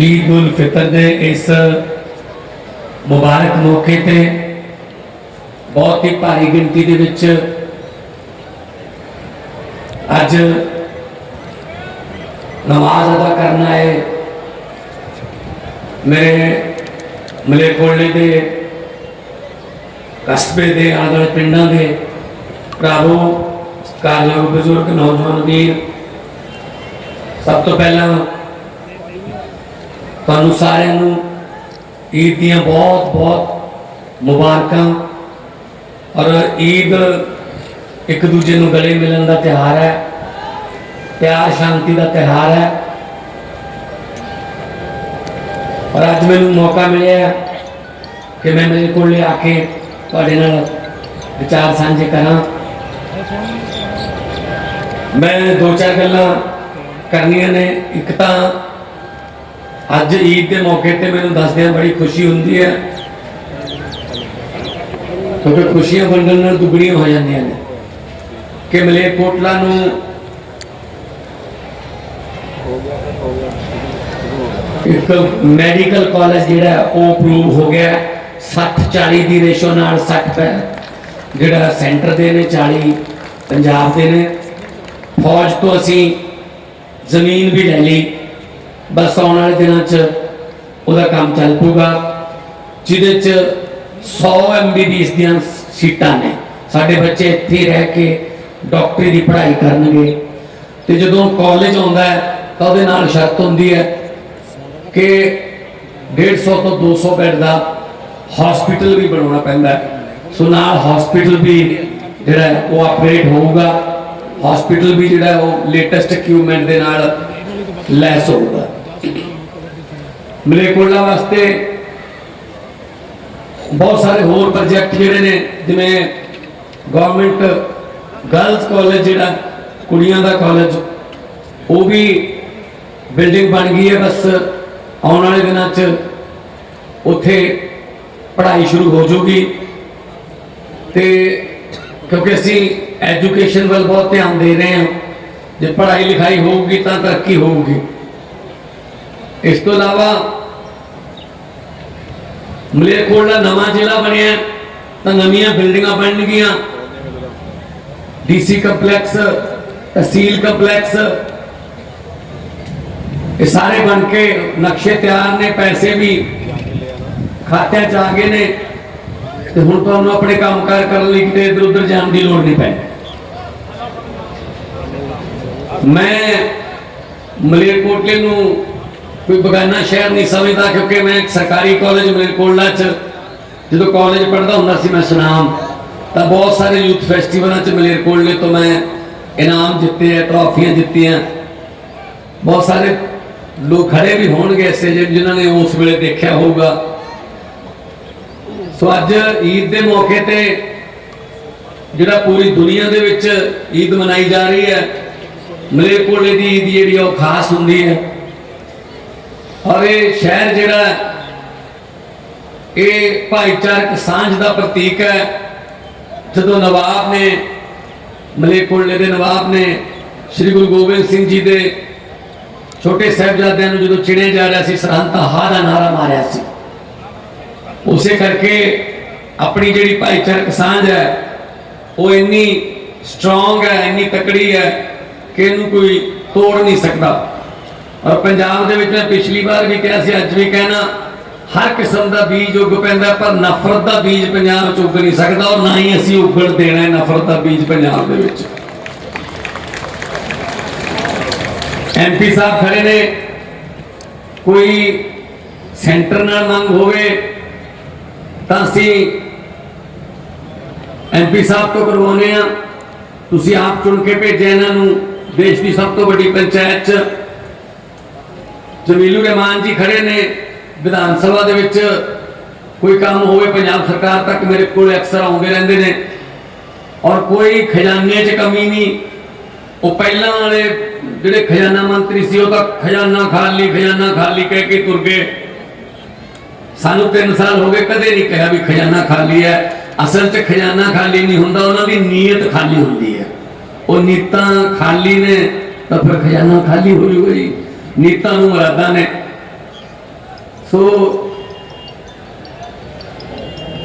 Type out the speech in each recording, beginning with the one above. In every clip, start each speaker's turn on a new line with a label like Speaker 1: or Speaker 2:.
Speaker 1: ਈਦ ਉਲ ਫਿਤਰ ਦੇ ਇਸ ਮੁਬਾਰਕ ਮੌਕੇ ਤੇ ਬਹੁਤ ਹੀ ਭਾਰੀ ਗਿਣਤੀ ਦੇ ਵਿੱਚ ਅੱਜ ਨਮਾਜ਼ ਅਦਾ ਕਰਨ ਆਏ ਮੇਰੇ ਮਲੇਕੋਲੇ ਦੇ ਕਸਬੇ ਦੇ ਆਦਲ ਪਿੰਡਾਂ ਦੇ ਭਰਾਵੋ, ਸਤਿਕਾਰਯੋਗ ਬਜ਼ੁਰਗ, ਨੌਜਵਾਨ ਵੀਰ। ਸਭ ਤੋਂ ਪਹਿਲਾਂ ਤੁਹਾਨੂੰ ਸਾਰਿਆਂ ਨੂੰ ਈਦ ਦੀਆਂ ਬਹੁਤ ਬਹੁਤ ਮੁਬਾਰਕਾਂ। ਔਰ ਈਦ ਇੱਕ ਦੂਜੇ ਨੂੰ ਗਲੇ ਮਿਲਣ ਦਾ ਤਿਉਹਾਰ ਹੈ, ਪਿਆਰ, ਸ਼ਾਂਤੀ ਦਾ ਤਿਉਹਾਰ ਹੈ। ਔਰ ਅੱਜ ਮੈਨੂੰ ਮੌਕਾ ਮਿਲਿਆ ਕਿ ਮੈਂ ਮੇਰੇ ਕੋਲ ਲਿਆ ਕੇ ਤੁਹਾਡੇ ਨਾਲ ਵਿਚਾਰ ਸਾਂਝੇ ਕਰਾਂ। ਮੈਂ ਦੋ ਚਾਰ ਗੱਲਾਂ ਕਰਨੀਆਂ ਨੇ। ਇੱਕ ਤਾਂ ਅੱਜ ਈਦ ਦੇ ਮੌਕੇ ਤੇ ਮੈਨੂੰ ਦੱਸਦਿਆਂ ਬੜੀ ਖੁਸ਼ੀ ਹੁੰਦੀ ਹੈ। ਕਿਉਂਕਿ ਖੁਸ਼ੀਆਂ ਵੰਡਣ ਨਾਲ ਦੁੱਗਣੀਆਂ ਹੋ ਜਾਂਦੀਆਂ ਨੇ। ਕਿ ਮਲੇਰਕੋਟਲਾ ਨੂੰ ਇੱਕ ਮੈਡੀਕਲ ਕਾਲਜ ਜਿਹੜਾ ਉਹ ਅਪਰੂਵ ਹੋ ਗਿਆ 60 40 ਦੀ ਰੇਸ਼ੋ ਨਾਲ 60 ਪੈ, ਜਿਹੜਾ ਸੈਂਟਰ ਦੇ ਨੇ 40 ਪੰਜਾਬ ਦੇ ਨੇ। ਫੌਜ ਤੋਂ ਅਸੀਂ ਜ਼ਮੀਨ ਵੀ ਲੈ ਲਈ। ਬਸ ਆਉਣ ਵਾਲੇ ਦਿਨਾਂ 'ਚ ਉਹਦਾ ਕੰਮ ਚੱਲ ਪੂਗਾ ਜਿਹਦੇ 'ਚ 100 ਐਮਬੀਬੀਐਸ ਦੀਆਂ ਸੀਟਾਂ ਨੇ। ਸਾਡੇ ਬੱਚੇ ਇੱਥੇ ਰਹਿ ਕੇ ਡਾਕਟਰੀ ਦੀ ਪੜ੍ਹਾਈ ਕਰਨਗੇ। ਤੇ ਜਦੋਂ ਕਾਲਜ ਆਉਂਦਾ ਹੈ, ਤਾਂ ਉਹਦੇ ਨਾਲ ਸ਼ਰਤ ਹੁੰਦੀ ਹੈ ਕਿ 150 ਤੋਂ 200 ਬੈੱਡ ਦਾ ਹਸਪੀਟਲ ਵੀ ਬਣਾਉਣਾ ਪੈਂਦਾ ਸੋ ਨਾਲ ਹਸਪੀਟਲ ਵੀ ਜਿਹੜਾ ਉਹ ਅਪਗ੍ਰੇਡ ਹੋਊਗਾ। ਹਸਪੀਟਲ ਵੀ ਜਿਹੜਾ ਉਹ ਲੇਟੈਸਟ ਇਕਵਿਪਮੈਂਟ ਦੇ ਨਾਲ ਲੈਸ ਹੋਊਗਾ ਮਲੇਕੋਲਾ ਵਾਸਤੇ ਬਹੁਤ ਸਾਰੇ ਹੋਰ ਪ੍ਰੋਜੈਕਟ ਜਿਹੜੇ ਨੇ, ਜਿਵੇਂ ਗਵਰਨਮੈਂਟ ਗਰਲਸ ਕਾਲਜ ਜਿਹੜਾ, ਕੁੜੀਆਂ ਦਾ ਕਾਲਜ ਉਹ ਵੀ ਬਿਲਡਿੰਗ ਬਣ ਗਈ ਹੈ ਬਸ। ਆਉਣ ਵਾਲੇ ਦਿਨਾਂ 'ਚ ਉੱਥੇ ਪੜ੍ਹਾਈ ਸ਼ੁਰੂ ਹੋ ਜਾਊਗੀ। ਤੇ ਕਿਉਂਕਿ ਅਸੀਂ ਐਜੂਕੇਸ਼ਨ ਵੱਲ ਬਹੁਤ ਧਿਆਨ ਦੇ ਰਹੇ ਹਾਂ, ਜੇ ਪੜ੍ਹਾਈ ਲਿਖਾਈ ਹੋਊਗੀ ਤਾਂ ਤਰੱਕੀ ਹੋਊਗੀ। ਇਸ ਤੋਂ ਇਲਾਵਾ ਮਲੇਰਕੋਟਲਾ ਨਵਾਂ ਜ਼ਿਲ੍ਹਾ ਬਣਿਆ ਤਾਂ ਨਵੀਆਂ ਬਿਲਡਿੰਗਾਂ ਬਣਨਗੀਆਂ। ਡੀਸੀ ਕੰਪਲੈਕਸ, ਤਹਿਸੀਲ ਕੰਪਲੈਕਸ, ਇਹ ਸਾਰੇ ਬਣ ਕੇ ਨਕਸ਼ੇ ਤਿਆਰ ਨੇ, ਪੈਸੇ ਵੀ ਖਾਤਿਆਂ 'ਚ ਆ ਗਏ ਨੇ। ਤੇ ਹੁਣ ਤੁਹਾਨੂੰ ਆਪਣੇ ਕੰਮਕਾਰ ਕਰਨ ਲਈ ਕਿਤੇ ਇੱਧਰ ਉੱਧਰ ਜਾਣ ਦੀ ਲੋੜ ਨਹੀਂ ਪੈ ਮੈਂ ਮਲੇਰਕੋਟਲੇ ਨੂੰ ਕੋਈ ਬਗਾਨਾ ਸ਼ਹਿਰ ਨਹੀਂ ਸਮਝਦਾ ਕਿਉਂਕਿ ਮੈਂ ਇੱਕ ਸਰਕਾਰੀ ਕਾਲਜ ਮਲੇਰਕੋਟਲਾ 'ਚ। ਜਦੋਂ ਕਾਲਜ ਪੜ੍ਹਦਾ ਹੁੰਦਾ ਸੀ ਮੈਂ ਸੁਨਾਮ। ਤਾਂ ਬਹੁਤ ਸਾਰੇ ਯੂਥ ਫੈਸਟੀਵਲਾਂ 'ਚ ਮਲੇਰਕੋਟਲੇ ਤੋਂ ਮੈਂ ਇਨਾਮ ਜਿੱਤੇ ਆ ਟਰਾਫੀਆਂ ਜਿੱਤੀਆਂ। ਬਹੁਤ ਸਾਰੇ ਲੋਕ ਖੜੇ ਵੀ ਹੋਣਗੇ ਐਸੇ ਜਿਹੇ ਜਿਨ੍ਹਾਂ ਨੇ ਉਸ ਵੇਲੇ ਦੇਖਿਆ ਹੋਊਗਾ। ਸੋ ਅੱਜ ਈਦ ਦੇ ਮੌਕੇ ਤੇ ਜਿਹੜਾ ਪੂਰੀ ਦੁਨੀਆ ਦੇ ਵਿੱਚ ਈਦ ਮਨਾਈ ਜਾ ਰਹੀ ਹੈ, ਮਲੇਰਕੋਟਲੇ ਦੀ ਈਦ ਜਿਹੜੀ ਆ ਉਹ ਖਾਸ ਹੁੰਦੀ ਹੈ। ਔਰ ਇਹ ਸ਼ਹਿਰ ਜਿਹੜਾ ਇਹ ਭਾਈਚਾਰਕ ਸਾਂਝ ਦਾ ਪ੍ਰਤੀਕ ਹੈ। ਜਦੋਂ ਨਵਾਬ ਨੇ, ਮਲੇਰਕੋਟਲੇ ਦੇ ਨਵਾਬ ਨੇ ਸ੍ਰੀ ਗੁਰੂ ਗੋਬਿੰਦ ਸਿੰਘ ਜੀ ਦੇ ਛੋਟੇ ਸਾਹਿਬਜ਼ਾਦਿਆਂ ਨੂੰ ਜਦੋਂ ਚਿਣਿਆ ਜਾ ਰਿਹਾ ਸੀ, ਸਰਹੰਦ ਦਾ ਹਾ ਦਾ ਨਾਰਾ ਮਾਰਿਆ ਸੀ। ਉਸੇ ਕਰਕੇ ਆਪਣੀ ਜਿਹੜੀ ਭਾਈਚਾਰਕ ਸਾਂਝ ਹੈ, ਉਹ ਇੰਨੀ ਸਟਰੋਂਗ ਹੈ, ਇੰਨੀ ਤਕੜੀ ਹੈ ਕਿ ਇਹਨੂੰ ਕੋਈ ਤੋੜ ਨਹੀਂ ਸਕਦਾ। ਔਰ ਪੰਜਾਬ ਦੇ ਵਿੱਚ ਮੈਂ ਪਿਛਲੀ ਵਾਰ ਵੀ ਕਿਹਾ ਸੀ, ਅੱਜ ਵੀ ਕਹਿਣਾ, ਹਰ ਕਿਸਮ ਦਾ ਬੀਜ ਉੱਗ ਪੈਂਦਾ, ਪਰ ਨਫ਼ਰਤ ਦਾ ਬੀਜ ਪੰਜਾਬ 'ਚ ਉੱਗ ਨਹੀਂ ਸਕਦਾ ਔਰ ਨਾ ਹੀ ਅਸੀਂ ਉੱਗਣ ਦੇਣਾ ਹੈ ਨਫ਼ਰਤ ਦਾ ਬੀਜ ਪੰਜਾਬ ਦੇ ਵਿੱਚ। ਐਮਪੀ ਸਾਹਿਬ ਖੜੇ ਨੇ। ਕੋਈ ਸੈਂਟਰ ਨਾਲ ਮੰਗ ਹੋਵੇ, ਤਾਂ ਅਸੀਂ ਐਮਪੀ ਸਾਹਿਬ ਤੋਂ ਕਰਵਾਉਨੇ ਆ ਤੁਸੀਂ ਆਪ ਚੁਣ ਕੇ ਭੇਜਿਆ ਇਹਨਾਂ ਨੂੰ। ਦੇਸ਼ ਦੀ ਸਭ ਤੋਂ ਵੱਡੀ ਪੰਚਾਇਤ ਚ ਜਮੀਲੂ ਰਹਿਮਾਨ ਜੀ ਖੜੇ ਨੇ, ਵਿਧਾਨ ਸਭਾ ਦੇ ਵਿੱਚ ਕੋਈ ਕੰਮ ਹੋਵੇ ਪੰਜਾਬ ਸਰਕਾਰ ਤੱਕ ਮੇਰੇ ਕੋਲ ਅਕਸਰ ਆਉਂਦੇ ਰਹਿੰਦੇ ਨੇ ਔਰ ਕੋਈ ਖਜ਼ਾਨੇ 'ਚ ਕਮੀ ਨਹੀਂ। ਉਹ ਪਹਿਲਾਂ ਵਾਲੇ ਜਿਹੜੇ ਖਜ਼ਾਨਾ ਮੰਤਰੀ ਸੀ, ਉਹ ਤਾਂ ਖਜ਼ਾਨਾ ਖਾਲੀ ਖਜ਼ਾਨਾ ਖਾਲੀ ਕਹਿ ਕੇ ਤੁਰ ਗਏ। ਸਾਨੂੰ 3 ਸਾਲ ਹੋ ਗਏ ਕਦੇ ਨਹੀਂ ਕਿਹਾ ਵੀ ਖਜ਼ਾਨਾ ਖਾਲੀ ਹੈ। ਅਸਲ 'ਚ ਖਜ਼ਾਨਾ ਖਾਲੀ ਨਹੀਂ ਹੁੰਦਾ, ਉਹਨਾਂ ਦੀ ਨੀਅਤ ਖਾਲੀ ਹੁੰਦੀ ਹੈ। ਉਹ ਨੀਤਾਂ ਖਾਲੀ ਨੇ, ਤਾਂ ਫਿਰ ਖਜ਼ਾਨਾ ਖਾਲੀ ਹੋ ਜੂਗਾ ਜੀ। ਨੀਤਾਂ ਨੂੰ ਮੁਰਾਦਾਂ ਨੇ। ਸੋ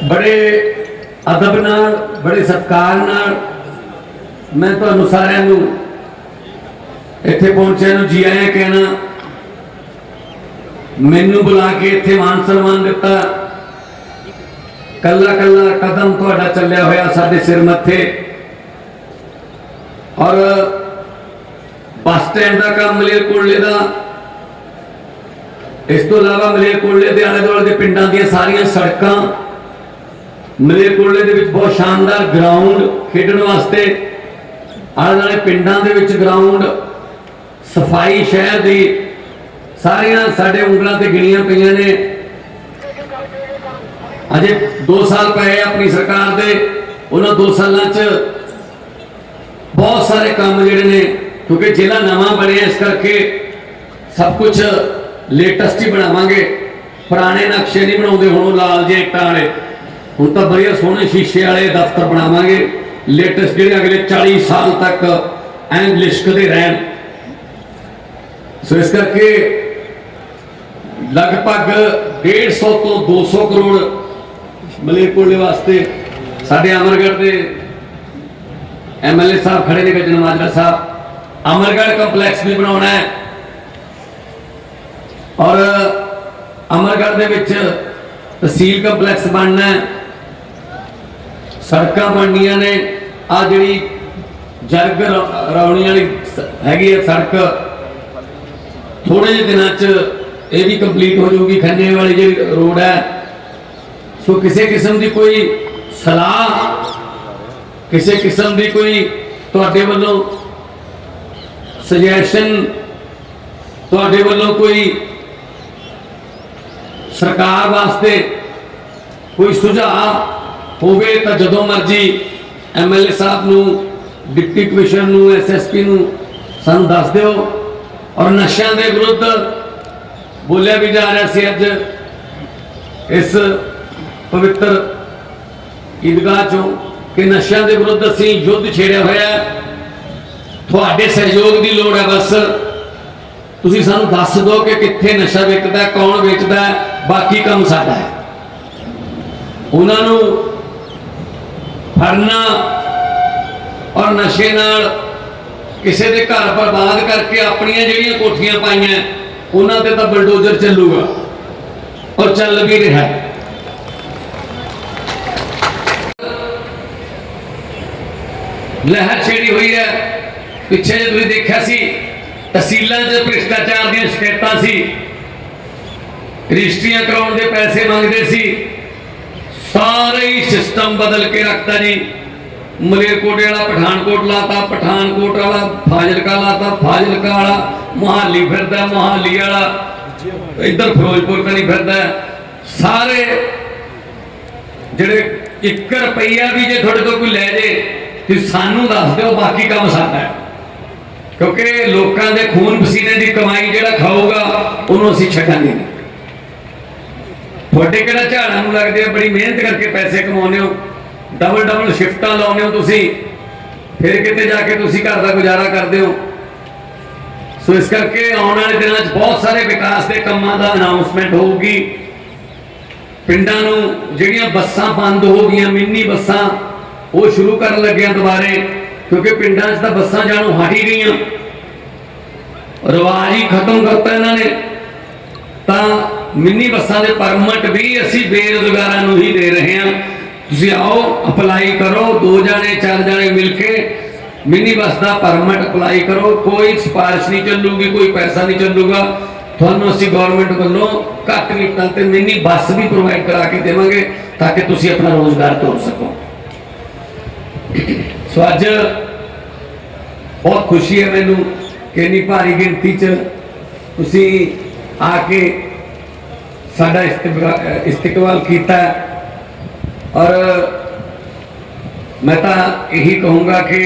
Speaker 1: ਬੜੇ ਅਦਬ ਨਾਲ, ਬੜੇ ਸਤਿਕਾਰ ਨਾਲ ਮੈਂ ਤੁਹਾਨੂੰ ਸਾਰਿਆਂ ਨੂੰ ਇੱਥੇ ਪਹੁੰਚਿਆਂ ਨੂੰ ਜੀ ਆਇਆਂ ਕਹਿਣਾ, ਮੈਨੂੰ ਬੁਲਾ ਕੇ ਇੱਥੇ ਮਾਨ ਸਨਮਾਨ ਦਿੱਤਾ। ਕੱਲਾ ਕੱਲਾ ਕਦਮ ਤੁਹਾਡਾ ਚੱਲਿਆ ਹੋਇਆ ਸਾਡੇ ਸਿਰ ਮੱਥੇ। ਔਰ ਬੱਸ ਸਟੈਂਡ ਦਾ ਕੰਮ ਮਲੇਰ ਮਲੇਰਕੋਟਲੇ ਦਾ। ਇਸ ਤੋਂ ਇਲਾਵਾ ਮਲੇਰ ਕੋਲੇ ਦੇ ਆਲੇ ਦੁਆਲੇ ਦੇ ਪਿੰਡਾਂ ਦੀਆਂ ਸਾਰੀਆਂ ਸੜਕਾਂ ਮਲੇਰ ਮਲੇਰਕੋਟਲੇ ਦੇ ਵਿੱਚ ਬਹੁਤ ਸ਼ਾਨਦਾਰ ਗਰਾਊਂਡ ਖੇਡਣ ਵਾਸਤੇ ਆਲੇ ਦੁਆਲੇ ਪਿੰਡਾਂ ਦੇ ਵਿੱਚ ਗਰਾਊਂਡ ਸਫ਼ਾਈ ਸ਼ਹਿਰ ਦੀ ਸਾਰੀਆਂ ਸਾਡੇ ਉਂਗਲਾਂ ਤੇ ਗਿਣੀਆਂ ਪਈਆਂ ਨੇ। ਅਜੇ 2 ਸਾਲ ਪਏ ਆਪਣੀ ਸਰਕਾਰ ਦੇ। ਉਹਨਾਂ 2 ਸਾਲਾਂ 'ਚ ਬਹੁਤ ਸਾਰੇ ਕੰਮ ਜਿਹੜੇ ਨੇ ਕਿਉਂਕਿ ਜ਼ਿਲ੍ਹਾ ਨਵਾਂ ਬਣਿਆ ਇਸ ਕਰਕੇ ਸਭ ਕੁਝ ਲੇਟੈਸਟ ਹੀ ਬਣਾਵਾਂਗੇ। ਪੁਰਾਣੇ ਨਕਸ਼ੇ ਨਹੀਂ ਬਣਾਉਂਦੇ, ਹੁਣ ਉਹ ਲਾਲ ਜੇ ਇੱਟਾਂ ਵਾਲੇ। ਹੁਣ ਤਾਂ ਬੜੀਆ ਸੋਹਣੇ ਸ਼ੀਸ਼ੇ ਵਾਲੇ ਦਫ਼ਤਰ ਬਣਾਵਾਂਗੇ। ਲੇਟੈਸਟ ਜਿਹੜੇ ਅਗਲੇ 40 ਸਾਲ ਤੱਕ ਐਨ ਲਿਸ਼ਕਦੇ ਰਹਿਣ। ਸੋ ਇਸ ਕਰਕੇ ਲਗਭਗ 150 ਤੋਂ 200 ਕਰੋੜ ਮਲੇਰਕੋਟਲੇ ਵਾਸਤੇ ਸਾਡੇ ਅਮਰਗੜ੍ਹ ਦੇ ਐਮਐਲਏ ਸਾਹਿਬ ਖੜੇ ਨੇ ਗੱਜਣ ਮਾਜਰਾ ਸਾਹਿਬ। ਅਮਰਗੜ੍ਹ ਕੰਪਲੈਕਸ ਵੀ ਬਣਾਉਣਾ ਹੈ। ਔਰ ਅਮਰਗੜ੍ਹ ਦੇ ਵਿੱਚ ਤਹਿਸੀਲ ਕੰਪਲੈਕਸ ਬਣਨਾ ਹੈ। ਸੜਕਾਂ ਬਣਨੀਆਂ ਨੇ। ਆ ਜਿਹੜੀ ਜਰਗ ਰੌ- ਰੌਣੀ ਵਾਲੀ ਹੈਗੀ ਹੈ ਸੜਕ। ਥੋੜੇ ਜਿਹੇ ਦਿਨਾਂ 'ਚ ਇਹ ਵੀ ਕੰਪਲੀਟ ਹੋ ਜਾਊਗੀ। ਖੰਨੇ ਵਾਲੀ ਜਿਹੜੀ ਰੋਡ ਹੈ। ਸੋ ਕਿਸੇ ਕਿਸਮ ਦੀ ਕੋਈ ਸਲਾਹ, ਕਿਸੇ ਕਿਸਮ ਦੀ ਕੋਈ ਤੁਹਾਡੇ ਵੱਲੋਂ ਸੁਜੈਸ਼ਨ ਤੁਹਾਡੇ ਵੱਲੋਂ ਕੋਈ ਸਰਕਾਰ ਵਾਸਤੇ ਕੋਈ ਸੁਝਾਅ ਹੋਵੇ ਤਾਂ ਜਦੋਂ ਮਰਜ਼ੀ ਐਮਐਲਏ ਸਾਹਿਬ ਨੂੰ, ਡਿਪਟੀ ਕਮਿਸ਼ਨਰ ਨੂੰ ਐਸਐਸਪੀ ਨੂੰ ਸਾਨੂੰ ਦੱਸ ਦਿਓ। ਔਰ ਨਸ਼ਿਆਂ ਦੇ ਵਿਰੁੱਧ ਬੋਲਿਆ ਵੀ ਜਾ ਰਿਹਾ ਸੀ ਅੱਜ ਇਸ ਪਵਿੱਤਰ ਈਦਗਾਹ ਚੋਂ ਕਿ ਨਸ਼ਿਆਂ ਦੇ ਵਿਰੁੱਧ ਅਸੀਂ ਯੁੱਧ ਛੇੜਿਆ ਹੋਇਆ ਹੈ। ਤੁਹਾਡੇ ਸਹਿਯੋਗ ਦੀ ਲੋੜ ਹੈ ਬਸ। ਤੁਸੀਂ ਸਾਨੂੰ ਦੱਸ ਦਿਓ ਕਿ ਕਿੱਥੇ ਨਸ਼ਾ ਵਿਕਦਾ ਕੌਣ ਵੇਚਦਾ, ਬਾਕੀ ਕੰਮ ਸਾਡਾ ਹੈ। ਉਹਨਾਂ ਨੂੰ ਫੜਨਾ ਔਰ ਨਸ਼ੇ ਨਾਲ ਕਿਸੇ ਦੇ ਘਰ ਬਰਬਾਦ ਕਰਕੇ ਆਪਣੀਆਂ ਜਿਹੜੀਆਂ ਕੋਠੀਆਂ ਪਾਈਆਂ, ਉਹਨਾਂ ਤੇ ਤਾਂ ਬਲਡੋਜ਼ਰ ਚੱਲੂਗਾ ਔਰ ਚੱਲ ਵੀ ਰਿਹਾ ਹੈ। ਲਹਿਰ ਛੇੜੀ ਹੋਈ ਹੈ। ਪਿੱਛੇ ਜੇ ਤੁਸੀਂ ਦੇਖਿਆ ਸੀ, ਤਹਿਸੀਲਾਂ 'ਚ ਭ੍ਰਿਸ਼ਟਾਚਾਰ ਦੀਆਂ ਸ਼ਿਕਾਇਤਾਂ ਸੀ, ਰਜਿਸਟਰੀਆਂ ਕਰਾਉਣ ਦੇ ਪੈਸੇ ਮੰਗਦੇ ਸੀ, ਸਾਰੇ ਹੀ ਸਿਸਟਮ ਬਦਲ ਕੇ ਰੱਖਤਾ ਜੀ। ਮਲੇਰਕੋਟੇ ਵਾਲਾ, ਪਠਾਨਕੋਟ ਲਾਤਾ, ਪਠਾਨਕੋਟ ਵਾਲਾ, ਫਾਜ਼ਿਲਕਾ ਲਾਤਾ, ਫਾਜ਼ਿਲਕਾ ਵਾਲਾ, ਮੁਹਾਲੀ ਫਿਰਦਾ, ਮੁਹਾਲੀ ਵਾਲਾ। ਇੱਧਰ ਫਿਰੋਜ਼ਪੁਰ ਕਨੀ ਫਿਰਦਾ। ਸਾਰੇ ਜਿਹੜੇ 1 ਰੁਪਈਆ ਵੀ ਜੇ ਤੁਹਾਡੇ ਤੋਂ ਕੋਈ ਲੈ ਜੇ ਤੇ ਸਾਨੂੰ ਦੱਸ ਦਿਓ, ਬਾਕੀ ਕੰਮ ਸਾਡਾ ਹੈ। ਕਿਉਂਕਿ ਲੋਕਾਂ ਦੇ ਖੂਨ ਪਸੀਨੇ ਦੀ ਕਮਾਈ ਜਿਹੜਾ ਖਾਊਗਾ, ਉਹਨੂੰ ਅਸੀਂ ਛੱਡਾਂਗੇ ਤੁਹਾਡੇ ਕਿਹੜਾ ਝਾੜਾਂ ਨੂੰ ਲੱਗਦੇ ਆ ਬੜੀ ਮਿਹਨਤ ਕਰਕੇ ਪੈਸੇ ਕਮਾਉਂਦੇ ਹੋ ਡਬਲ ਡਬਲ ਸ਼ਿਫਟਾਂ ਲਾਉਂਦੇ ਹੋ ਤੁਸੀਂ, ਫਿਰ ਕਿਤੇ ਜਾ ਕੇ ਤੁਸੀਂ ਘਰ ਦਾ ਗੁਜ਼ਾਰਾ ਕਰਦੇ ਹੋ। ਸੋ ਇਸ ਕਰਕੇ ਆਉਣ ਵਾਲੇ ਦਿਨਾਂ 'ਚ ਬਹੁਤ ਸਾਰੇ ਵਿਕਾਸ ਦੇ ਕੰਮਾਂ ਦਾ ਅਨਾਉਂਸਮੈਂਟ ਹੋਊਗੀ। ਪਿੰਡਾਂ ਨੂੰ ਜਿਹੜੀਆਂ ਬੱਸਾਂ ਬੰਦ ਹੋ ਗਈਆਂ, ਮਿੰਨੀ ਬੱਸਾਂ, ਉਹ ਸ਼ੁਰੂ ਕਰਨ ਲੱਗਿਆ ਦੁਬਾਰੇ। ਕਿਉਂਕਿ ਪਿੰਡਾਂ 'ਚ ਤਾਂ ਬੱਸਾਂ ਜਾਣੋਂ ਹਟ ਹੀ ਗਈਆਂ। ਰਿਵਾਜ ਹੀ ਖਤਮ ਕਰਤਾ ਇਹਨਾਂ ਨੇ। ਤਾਂ ਮਿੰਨੀ ਬੱਸਾਂ ਦੇ ਪਰਮਿਟ ਵੀ ਅਸੀਂ ਬੇਰੁਜ਼ਗਾਰਾਂ ਨੂੰ ਹੀ ਦੇ ਰਹੇ ਹਾਂ। ਤੁਸੀਂ ਆਓ, ਅਪਲਾਈ ਕਰੋ, ਦੋ ਜਾਣੇ, ਚਾਰ ਜਾਣੇ ਮਿਲ ਕੇ ਮਿੰਨੀ ਬੱਸ ਦਾ ਪਰਮਿਟ ਅਪਲਾਈ ਕਰੋ। ਕੋਈ ਸਿਫਾਰਿਸ਼ ਨਹੀਂ ਚੱਲੂਗੀ, ਕੋਈ ਪੈਸਾ ਨਹੀਂ ਚੱਲੂਗਾ। ਤੁਹਾਨੂੰ ਅਸੀਂ ਗਵਰਨਮੈਂਟ ਵੱਲੋਂ ਘੱਟ ਰੇਟਾਂ ਤੇ ਮਿੰਨੀ ਬੱਸ ਵੀ ਪ੍ਰੋਵਾਈਡ ਕਰਾ ਕੇ ਦੇਵਾਂਗੇ ਤਾਂ ਕਿ ਤੁਸੀਂ ਆਪਣਾ ਰੋਜ਼ਗਾਰ ਤੋਰ ਸਕੋ। ਸੋ ਅੱਜ ਬਹੁਤ ਖੁਸ਼ੀ ਹੈ ਮੈਨੂੰ ਕਿ ਇੰਨੀ ਭਾਰੀ ਗਿਣਤੀ 'ਚ ਤੁਸੀਂ ਆ ਕੇ ਸਾਡਾ ਇਸਤਿਕਬਾ- ਇਸਤਕਬਾਲ ਕੀਤਾ ਔਰ ਮੈਂ ਤਾਂ ਇਹੀ ਕਹੂੰਗਾ ਕਿ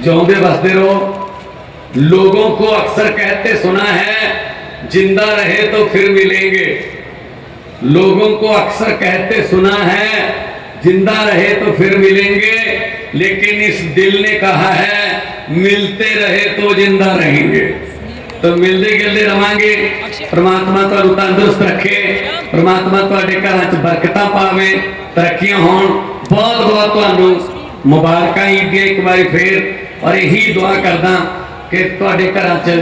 Speaker 1: ਜਿਉਂਦੇ ਵਸਦੇ ਰਹੋ लोगों को अक्सर कहते सुना है जिंदा रहे तो फिर मिलेंगे लोगों को अक्सर कहते सुना है जिंदा रहे तो फिर मिलेंगे लेकिन इस दिल ने कहा है मिलते रहे तो जिंदा रहेंगे ਤਾਂ ਮਿਲਦੇ ਗਿਲਦੇ ਰਵਾਂਗੇ ਪ੍ਰਮਾਤਮਾ ਤੁਹਾਨੂੰ ਤੰਦਰੁਸਤ ਰੱਖੇ ਪ੍ਰਮਾਤਮਾ ਤੁਹਾਡੇ ਘਰਾਂ 'ਚ ਬਰਕਤਾਂ ਪਾਵੇ ਤਰੱਕੀਆਂ ਹੋਣ ਬਹੁਤ ਬਹੁਤ ਤੁਹਾਨੂੰ ਮੁਬਾਰਕਾਂ ਈਦ ਦੀਆਂ ਇੱਕ ਵਾਰੀ ਫੇਰ ਔਰ ਇਹੀ ਦੁਆ ਕਰਦਾ ਕਿ ਤੁਹਾਡੇ ਘਰਾਂ 'ਚ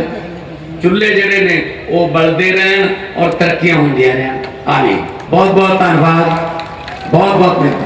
Speaker 1: ਚੁੱਲ੍ਹੇ ਜਿਹੜੇ ਨੇ ਉਹ ਬਲਦੇ ਰਹਿਣ ਔਰ ਤਰੱਕੀਆਂ ਹੁੰਦੀਆਂ ਰਹਿਣ ਆਮੀਨ ਬਹੁਤ ਬਹੁਤ ਧੰਨਵਾਦ ਬਹੁਤ ਬਹੁਤ ਮਿਹਰਬਾਨੀ ਵਾਲੇਕੁਮ